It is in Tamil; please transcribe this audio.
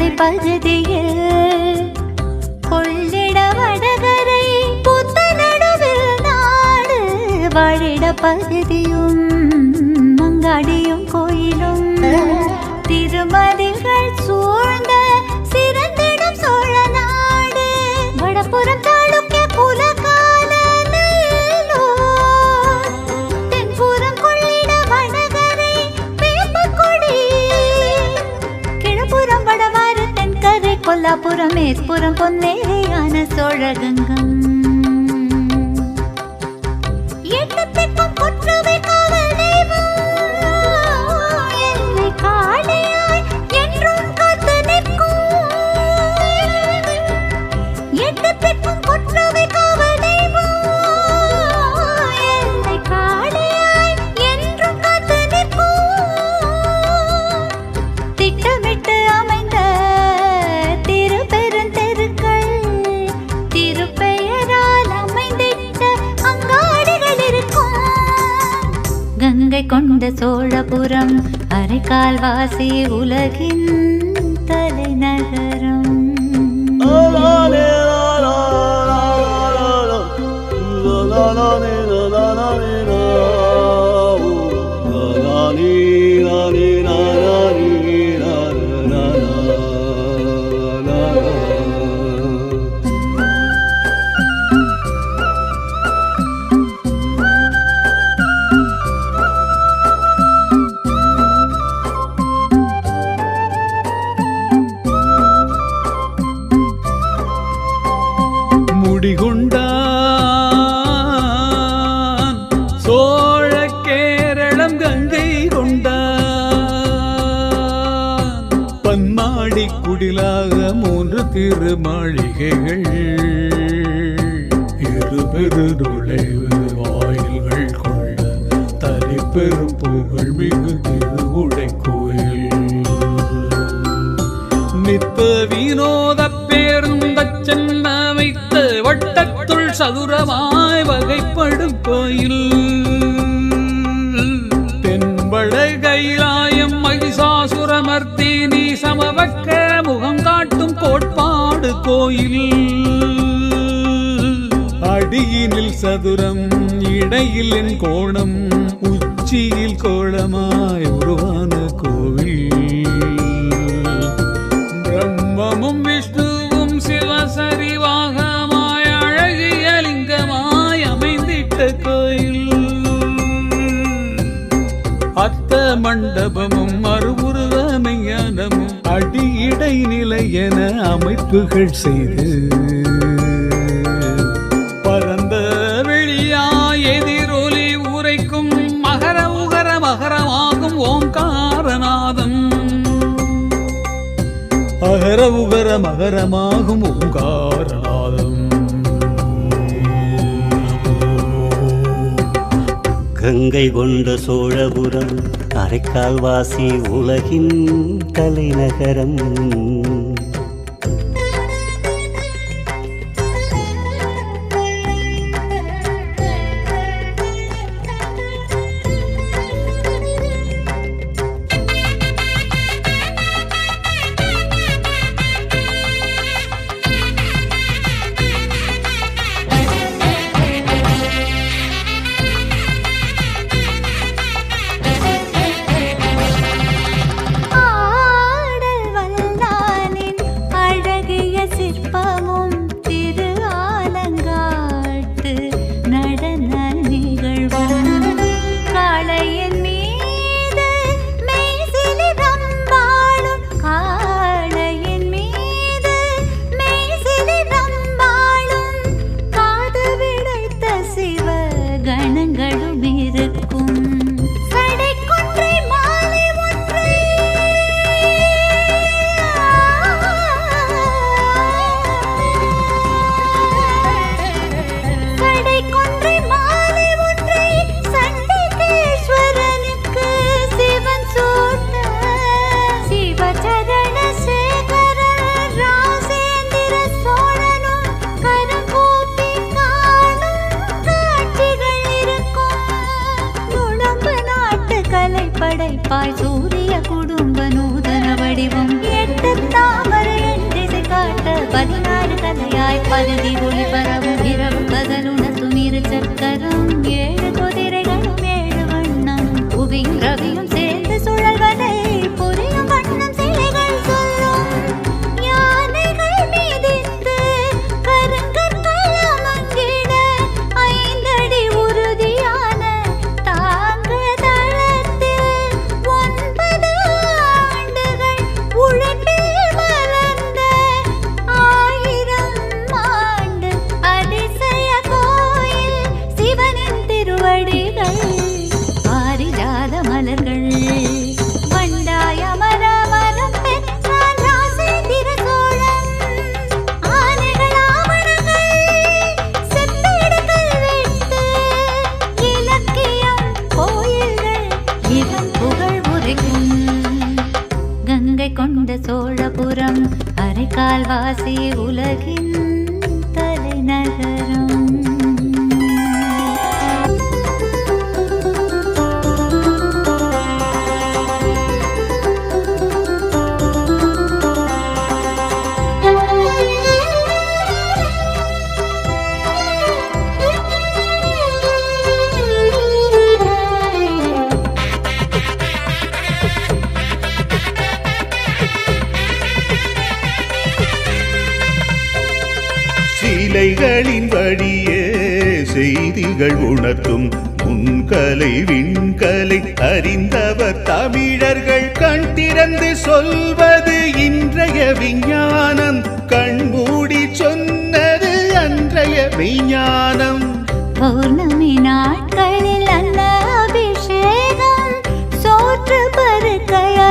நடைப்பகுதியில் கொள்ளிட வடகரை புத்த நடுவில் நாடு வாழிட பகுதியும் மங்காடியும் கோயிலும் திருமதிகள் மேற்புறம் பொன்னேரியான சோழகங்கம். கங்கை கொண்ட சோழபுரம் அரைக்கால்வாசி உலகின் தலைநகரம். முடிகொண்டான் சோழ கேரளம் கங்கை கொண்டான். பன்மாடி குடிலாக மூன்று திருமாளிகைகள். இருபெரு நுழைவு வாயில்கள் கொண்ட தனிப்பெரும் புகழ் மிகு திருவுடை கோயில். நித்த வினோத பேருந்த சென்னமைத்த வட்டத்துள் சதுரமாய் வகைப்படும் கோயில். தென்பட கைலாயம் மகிஷாசுரமர்த்தினி சமவக்க முகம் காட்டும் கோட்பாடு கோயில். அடியினில் சதுரம் இடையில் என் கோணம் உச்சியில் கோளமாய் உருவான கோயில் அமைப்புகள் செய்து பரந்த வெளியாய் எதிரொலி உரைக்கும் மகர உகர மகரமாகும் ஓங்காரநாதம் அகர உகர மகரமாகும் ஓங்காரநாதம் கங்கை கொண்ட சோழபுரம் அரைக்கால் வாசி உலகின் தலைநகரம். 那就第 di. கால்வாசி உலகின் தலைநகரம். இலைகளின் வழியே செய்திகள் உணர்த்தும் முன்கலை விண்கலை அறிந்தவர் தமிழர்கள். கண் திறந்து சொல்வது இன்றைய விஞ்ஞானம். கண்மூடி சொன்னது அன்றைய விஞ்ஞானம் பௌர்ணமி நாட்களில் அன்ன அபிஷேகம். சோற்று பருக்கையா